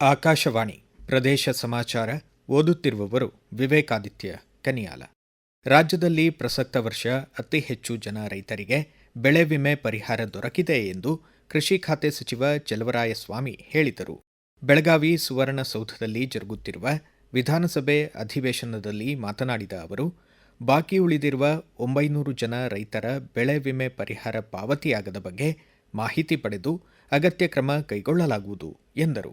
ಆಕಾಶವಾಣಿ ಪ್ರದೇಶ ಸಮಾಚಾರ ಓದುತ್ತಿರುವವರು ವಿವೇಕಾದಿತ್ಯ ಕನಿಯಾಲ. ರಾಜ್ಯದಲ್ಲಿ ಪ್ರಸಕ್ತ ವರ್ಷ ಅತಿ ಹೆಚ್ಚು ಜನ ರೈತರಿಗೆ ಬೆಳೆ ವಿಮೆ ಪರಿಹಾರ ದೊರಕಿದೆ ಎಂದು ಕೃಷಿ ಖಾತೆ ಸಚಿವ ಚಲವರಾಯಸ್ವಾಮಿ ಹೇಳಿದರು. ಬೆಳಗಾವಿ ಸುವರ್ಣಸೌಧದಲ್ಲಿ ಜರುಗುತ್ತಿರುವ ವಿಧಾನಸಭೆ ಅಧಿವೇಶನದಲ್ಲಿ ಮಾತನಾಡಿದ ಅವರು, ಬಾಕಿ ಉಳಿದಿರುವ ಒಂಬೈನೂರು ಜನ ರೈತರ ಬೆಳೆ ವಿಮೆ ಪರಿಹಾರ ಪಾವತಿಯಾಗದ ಬಗ್ಗೆ ಮಾಹಿತಿ ಪಡೆದು ಅಗತ್ಯ ಕ್ರಮ ಕೈಗೊಳ್ಳಲಾಗುವುದು ಎಂದರು.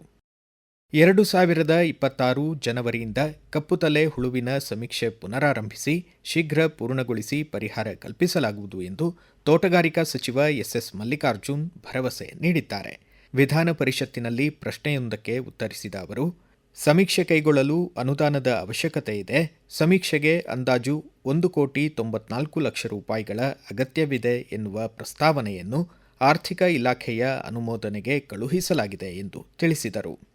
ಎರಡು ಸಾವಿರದ ಇಪ್ಪತ್ತಾರು ಜನವರಿಯಿಂದ ಕಪ್ಪುತಲೆ ಹುಳುವಿನ ಸಮೀಕ್ಷೆ ಪುನರಾರಂಭಿಸಿ ಶೀಘ್ರ ಪೂರ್ಣಗೊಳಿಸಿ ಪರಿಹಾರ ಕಲ್ಪಿಸಲಾಗುವುದು ಎಂದು ತೋಟಗಾರಿಕಾ ಸಚಿವ ಎಸ್ಎಸ್ ಮಲ್ಲಿಕಾರ್ಜುನ್ ಭರವಸೆ ನೀಡಿದ್ದಾರೆ. ವಿಧಾನ ಪರಿಷತ್ತಿನಲ್ಲಿ ಪ್ರಶ್ನೆಯೊಂದಕ್ಕೆ ಉತ್ತರಿಸಿದ ಅವರು, ಸಮೀಕ್ಷೆ ಕೈಗೊಳ್ಳಲು ಅನುದಾನದ ಅವಶ್ಯಕತೆ ಇದೆ. ಸಮೀಕ್ಷೆಗೆ ಅಂದಾಜು ಒಂದು ಕೋಟಿ ತೊಂಬತ್ನಾಲ್ಕು ಲಕ್ಷ ರೂಪಾಯಿಗಳ ಅಗತ್ಯವಿದೆ ಎನ್ನುವ ಪ್ರಸ್ತಾವನೆಯನ್ನು ಆರ್ಥಿಕ ಇಲಾಖೆಯ ಅನುಮೋದನೆಗೆ ಕಳುಹಿಸಲಾಗಿದೆ ಎಂದು ತಿಳಿಸಿದರು.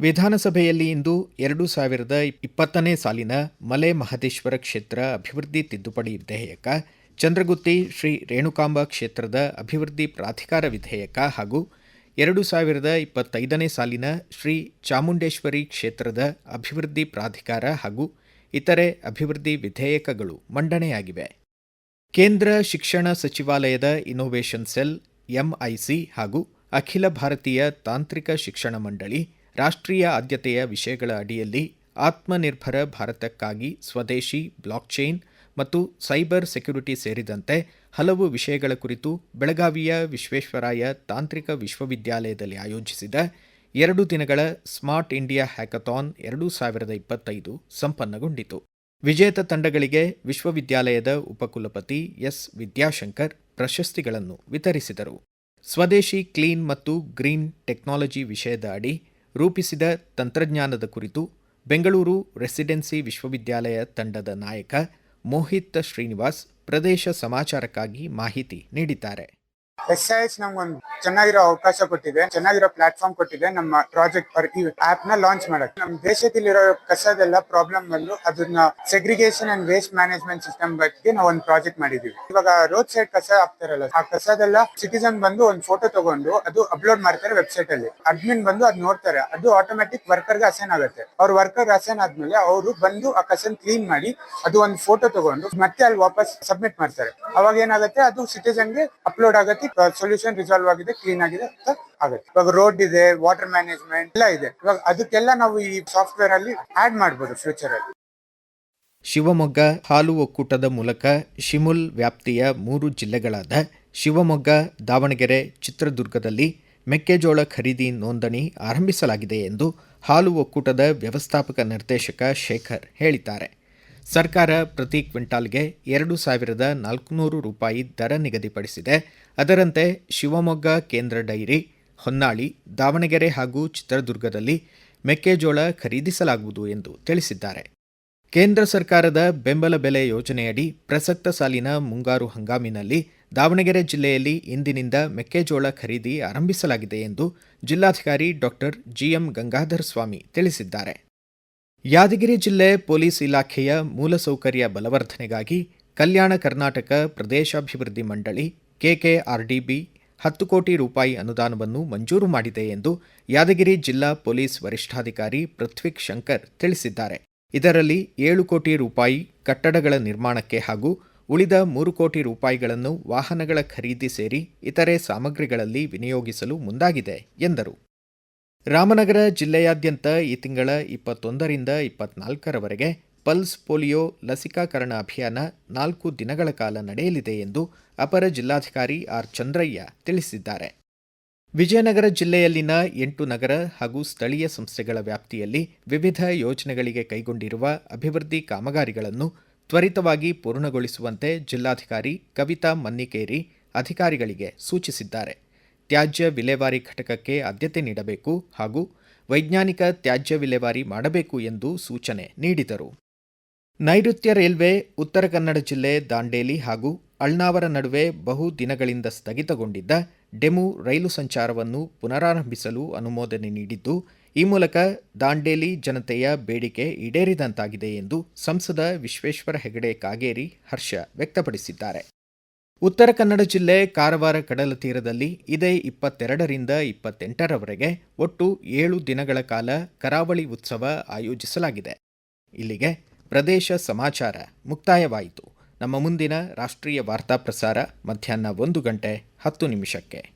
ವಿಧಾನಸಭೆಯಲ್ಲಿ ಇಂದು ಎರಡು ಸಾವಿರದ ಇಪ್ಪತ್ತನೇ ಸಾಲಿನ ಮಲೆ ಮಹದೇಶ್ವರ ಕ್ಷೇತ್ರ ಅಭಿವೃದ್ಧಿ ತಿದ್ದುಪಡಿ ವಿಧೇಯಕ, ಚಂದ್ರಗುತ್ತಿ ಶ್ರೀ ರೇಣುಕಾಂಬ ಕ್ಷೇತ್ರದ ಅಭಿವೃದ್ಧಿ ಪ್ರಾಧಿಕಾರ ವಿಧೇಯಕ ಹಾಗೂ ಎರಡು ಸಾವಿರದ ಇಪ್ಪತ್ತೈದನೇ ಸಾಲಿನ ಶ್ರೀ ಚಾಮುಂಡೇಶ್ವರಿ ಕ್ಷೇತ್ರದ ಅಭಿವೃದ್ಧಿ ಪ್ರಾಧಿಕಾರ ಹಾಗೂ ಇತರೆ ಅಭಿವೃದ್ಧಿ ವಿಧೇಯಕಗಳು ಮಂಡನೆಯಾಗಿವೆ. ಕೇಂದ್ರ ಶಿಕ್ಷಣ ಸಚಿವಾಲಯದ ಇನ್ನೋವೇಷನ್ ಸೆಲ್ ಎಂಐಸಿ ಹಾಗೂ ಅಖಿಲ ಭಾರತೀಯ ತಾಂತ್ರಿಕ ಶಿಕ್ಷಣ ಮಂಡಳಿ ರಾಷ್ಟ್ರೀಯ ಆದ್ಯತೆಯ ವಿಷಯಗಳ ಅಡಿಯಲ್ಲಿ ಆತ್ಮನಿರ್ಭರ ಭಾರತಕ್ಕಾಗಿ ಸ್ವದೇಶಿ ಬ್ಲಾಕ್ಚೈನ್ ಮತ್ತು ಸೈಬರ್ ಸೆಕ್ಯುರಿಟಿ ಸೇರಿದಂತೆ ಹಲವು ವಿಷಯಗಳ ಕುರಿತು ಬೆಳಗಾವಿಯ ವಿಶ್ವೇಶ್ವರಾಯ ತಾಂತ್ರಿಕ ವಿಶ್ವವಿದ್ಯಾಲಯದಲ್ಲಿ ಆಯೋಜಿಸಿದ ಎರಡು ದಿನಗಳ ಸ್ಮಾರ್ಟ್ ಇಂಡಿಯಾ ಹ್ಯಾಕಥಾನ್ ಎರಡು ಸಾವಿರದ ಇಪ್ಪತ್ತೈದು ಸಂಪನ್ನಗೊಂಡಿತು. ವಿಜೇತ ತಂಡಗಳಿಗೆ ವಿಶ್ವವಿದ್ಯಾಲಯದ ಉಪಕುಲಪತಿ ಎಸ್. ವಿದ್ಯಾಶಂಕರ್ ಪ್ರಶಸ್ತಿಗಳನ್ನು ವಿತರಿಸಿದರು. ಸ್ವದೇಶಿ ಕ್ಲೀನ್ ಮತ್ತು ಗ್ರೀನ್ ಟೆಕ್ನಾಲಜಿ ವಿಷಯದ ಅಡಿ ರೂಪಿಸಿದ ತಂತ್ರಜ್ಞಾನದ ಕುರಿತು ಬೆಂಗಳೂರು ರೆಸಿಡೆನ್ಸಿ ವಿಶ್ವವಿದ್ಯಾಲಯ ತಂಡದ ನಾಯಕ ಮೋಹಿತ್ ಶ್ರೀನಿವಾಸ್ ಪ್ರದೇಶ ಸಮಾಚಾರಕ್ಕಾಗಿ ಮಾಹಿತಿ ನೀಡಿದ್ದಾರೆ. ಎಸ್ ಐ ಎಚ್ ನಮ್ಗೊಂದು ಚೆನ್ನಾಗಿರೋ ಅವಕಾಶ ಕೊಟ್ಟಿದೆ, ಚೆನ್ನಾಗಿರೋ ಪ್ಲಾಟ್ಫಾರ್ಮ್ ಕೊಟ್ಟಿದೆ ನಮ್ಮ ಪ್ರಾಜೆಕ್ಟ್ ಈ ಆಪ್ನ ಲಾಂಚ್ ಮಾಡಕ್ ನಮ್ಮ ದೇಶದಲ್ಲಿರೋ ಕಸದೆಲ್ಲ ಪ್ರಾಬ್ಲಮ್ ಬಂದು ಅದನ್ನ segregation and waste management system ಬಗ್ಗೆ ನಾವು ಒಂದು ಪ್ರಾಜೆಕ್ಟ್ ಮಾಡಿದೀವಿ. ಇವಾಗ ರೋಡ್ ಸೈಡ್ ಕಸ ಹಾಕ್ತಾರಲ್ಲ, ಆ ಕಸದೆಲ್ಲ ಸಿಟಿಸನ್ ಬಂದು ಒಂದು ಫೋಟೋ ತಗೊಂಡು ಅದು ಅಪ್ಲೋಡ್ ಮಾಡ್ತಾರೆ ವೆಬ್ಸೈಟ್ ಅಲ್ಲಿ. ಅಡ್ಮಿನ್ ಬಂದು ಅದ್ ನೋಡ್ತಾರೆ, ಅದು ಆಟೋಮೆಟಿಕ್ ವರ್ಕರ್ಗೆ ಅಸೈನ್ ಆಗುತ್ತೆ. ಅವ್ರ ವರ್ಕರ್ ಅಸೈನ್ ಆದ್ಮೇಲೆ ಅವರು ಬಂದು ಆ ಕಸನ್ ಕ್ಲೀನ್ ಮಾಡಿ ಅದು ಒಂದು ಫೋಟೋ ತಗೊಂಡು ಮತ್ತೆ ಅಲ್ಲಿ ವಾಪಸ್ ಸಬ್ಮಿಟ್ ಮಾಡ್ತಾರೆ. ಅವಾಗ ಏನಾಗುತ್ತೆ, ಅದು ಸಿಟಿಸನ್ಗೆ ಅಪ್ಲೋಡ್ ಆಗುತ್ತೆ ಸೊಲ್ಯೂಷನ್ ರಿಸಾಲ್ವ್ ಆಗಿದೆ ಕ್ಲೀನ್ ಆಗಿದೆ ಅಂತ ಆಗುತ್ತೆ. ಇವಾಗ ರೋಡ್ ಇದೆ ವಾಟರ್ ಮ್ಯಾನೇಜ್ಮೆಂಟ್ ಎಲ್ಲ ಇದೆ. ಇವಾಗ ಅದಕ್ಕೆಲ್ಲ ನಾವು ಈ ಸಾಫ್ಟ್ವೇರ್ ಅಲ್ಲಿ ಆಡ್ ಮಾಡಬಹುದು ಫ್ಯೂಚರ್ ಅಲ್ಲಿ. ಶಿವಮೊಗ್ಗ ಹಾಲು ಒಕ್ಕೂಟದ ಮೂಲಕ ಶಿಮುಲ್ ವ್ಯಾಪ್ತಿಯ ಮೂರು ಜಿಲ್ಲೆಗಳಾದ ಶಿವಮೊಗ್ಗ, ದಾವಣಗೆರೆ, ಚಿತ್ರದುರ್ಗದಲ್ಲಿ ಮೆಕ್ಕೆಜೋಳ ಖರೀದಿ ನೋಂದಣಿ ಆರಂಭಿಸಲಾಗಿದೆ ಎಂದು ಹಾಲು ಒಕ್ಕೂಟದ ವ್ಯವಸ್ಥಾಪಕ ನಿರ್ದೇಶಕ ಶೇಖರ್ ಹೇಳಿದ್ದಾರೆ. ಸರ್ಕಾರ ಪ್ರತಿ ಕ್ವಿಂಟಾಲ್ಗೆ ಎರಡು ಸಾವಿರದ ನಾಲ್ಕುನೂರು ರೂಪಾಯಿ ದರ ನಿಗದಿಪಡಿಸಿದೆ. ಅದರಂತೆ ಶಿವಮೊಗ್ಗ ಕೇಂದ್ರ ಡೈರಿ, ಹೊನ್ನಾಳಿ, ದಾವಣಗೆರೆ ಹಾಗೂ ಚಿತ್ರದುರ್ಗದಲ್ಲಿ ಮೆಕ್ಕೆಜೋಳ ಖರೀದಿಸಲಾಗುವುದು ಎಂದು ತಿಳಿಸಿದ್ದಾರೆ. ಕೇಂದ್ರ ಸರ್ಕಾರದ ಬೆಂಬಲ ಬೆಲೆ ಯೋಜನೆಯಡಿ ಪ್ರಸಕ್ತ ಸಾಲಿನ ಮುಂಗಾರು ಹಂಗಾಮಿನಲ್ಲಿ ದಾವಣಗೆರೆ ಜಿಲ್ಲೆಯಲ್ಲಿ ಇಂದಿನಿಂದ ಮೆಕ್ಕೆಜೋಳ ಖರೀದಿ ಆರಂಭಿಸಲಾಗಿದೆ ಎಂದು ಜಿಲ್ಲಾಧಿಕಾರಿ ಡಾಕ್ಟರ್ ಜಿಎಂ ಗಂಗಾಧರ ಸ್ವಾಮಿ ತಿಳಿಸಿದ್ದಾರೆ. ಯಾದಗಿರಿ ಜಿಲ್ಲೆ ಪೊಲೀಸ್ ಇಲಾಖೆಯ ಮೂಲಸೌಕರ್ಯ ಬಲವರ್ಧನೆಗಾಗಿ ಕಲ್ಯಾಣ ಕರ್ನಾಟಕ ಪ್ರದೇಶಾಭಿವೃದ್ಧಿ ಮಂಡಳಿ, ಕೆಕೆಆರ್ಡಿಬಿ ಹತ್ತು ಕೋಟಿ ರೂಪಾಯಿ ಅನುದಾನವನ್ನು ಮಂಜೂರು ಮಾಡಿದೆ ಎಂದು ಯಾದಗಿರಿ ಜಿಲ್ಲಾ ಪೊಲೀಸ್ ವರಿಷ್ಠಾಧಿಕಾರಿ ಪೃಥ್ವಿಕ್ ಶಂಕರ್ ತಿಳಿಸಿದ್ದಾರೆ. ಇದರಲ್ಲಿ ಏಳು ಕೋಟಿ ರೂಪಾಯಿ ಕಟ್ಟಡಗಳ ನಿರ್ಮಾಣಕ್ಕೆ ಹಾಗೂ ಉಳಿದ ಮೂರು ಕೋಟಿ ರೂಪಾಯಿಗಳನ್ನು ವಾಹನಗಳ ಖರೀದಿ ಸೇರಿ ಇತರೆ ಸಾಮಗ್ರಿಗಳಲ್ಲಿ ವಿನಿಯೋಗಿಸಲು ಮುಂದಾಗಿದೆ ಎಂದರು. ರಾಮನಗರ ಜಿಲ್ಲೆಯಾದ್ಯಂತ ಈ ತಿಂಗಳ ಇಪ್ಪತ್ತೊಂದರಿಂದ ಇಪ್ಪತ್ನಾಲ್ಕರವರೆಗೆ ಪಲ್ಸ್ ಪೋಲಿಯೋ ಲಸಿಕಾಕರಣ ಅಭಿಯಾನ ನಾಲ್ಕು ದಿನಗಳ ಕಾಲ ನಡೆಯಲಿದೆ ಎಂದು ಅಪರ ಜಿಲ್ಲಾಧಿಕಾರಿ ಆರ್ ಚಂದ್ರಯ್ಯ ತಿಳಿಸಿದ್ದಾರೆ. ವಿಜಯನಗರ ಜಿಲ್ಲೆಯಲ್ಲಿನ ಎಂಟು ನಗರ ಹಾಗೂ ಸ್ಥಳೀಯ ಸಂಸ್ಥೆಗಳ ವ್ಯಾಪ್ತಿಯಲ್ಲಿ ವಿವಿಧ ಯೋಜನೆಗಳಿಗೆ ಕೈಗೊಂಡಿರುವ ಅಭಿವೃದ್ಧಿ ಕಾಮಗಾರಿಗಳನ್ನು ತ್ವರಿತವಾಗಿ ಪೂರ್ಣಗೊಳಿಸುವಂತೆ ಜಿಲ್ಲಾಧಿಕಾರಿ ಕವಿತಾ ಮನ್ನಿಕೇರಿ ಅಧಿಕಾರಿಗಳಿಗೆ ಸೂಚಿಸಿದ್ದಾರೆ. ತ್ಯಾಜ್ಯ ವಿಲೇವಾರಿ ಘಟಕಕ್ಕೆ ಆದ್ಯತೆ ನೀಡಬೇಕು ಹಾಗೂ ವೈಜ್ಞಾನಿಕ ತ್ಯಾಜ್ಯ ವಿಲೇವಾರಿ ಮಾಡಬೇಕು ಎಂದು ಸೂಚನೆ ನೀಡಿದರು. ನೈಋತ್ಯ ರೈಲ್ವೆ, ಉತ್ತರ ಕನ್ನಡ ಜಿಲ್ಲೆ ದಾಂಡೇಲಿ ಹಾಗೂ ಅಳ್ನಾವರ ನಡುವೆ ಬಹು ದಿನಗಳಿಂದ ಸ್ಥಗಿತಗೊಂಡಿದ್ದ ಡೆಮು ರೈಲು ಸಂಚಾರವನ್ನು ಪುನರಾರಂಭಿಸಲು ಅನುಮೋದನೆ ನೀಡಿದ್ದು, ಈ ಮೂಲಕ ದಾಂಡೇಲಿ ಜನತೆಯ ಬೇಡಿಕೆ ಈಡೇರಿದಂತಾಗಿದೆ ಎಂದು ಸಂಸದ ವಿಶ್ವೇಶ್ವರ ಹೆಗಡೆ ಕಾಗೇರಿ ಹರ್ಷ ವ್ಯಕ್ತಪಡಿಸಿದ್ದಾರೆ. ಉತ್ತರ ಕನ್ನಡ ಜಿಲ್ಲೆ ಕಾರವಾರ ಕಡಲ ತೀರದಲ್ಲಿ ಇದೇ ಇಪ್ಪತ್ತೆರಡರಿಂದ ಇಪ್ಪತ್ತೆಂಟರವರೆಗೆ ಒಟ್ಟು ಏಳು ದಿನಗಳ ಕಾಲ ಕರಾವಳಿ ಉತ್ಸವ ಆಯೋಜಿಸಲಾಗಿದೆ. ಇಲ್ಲಿಗೆ ಪ್ರದೇಶ ಸಮಾಚಾರ ಮುಕ್ತಾಯವಾಯಿತು. ನಮ್ಮ ಮುಂದಿನ ರಾಷ್ಟ್ರೀಯ ವಾರ್ತಾ ಪ್ರಸಾರ ಮಧ್ಯಾಹ್ನ ಒಂದು ಗಂಟೆ ಹತ್ತು ನಿಮಿಷಕ್ಕೆ.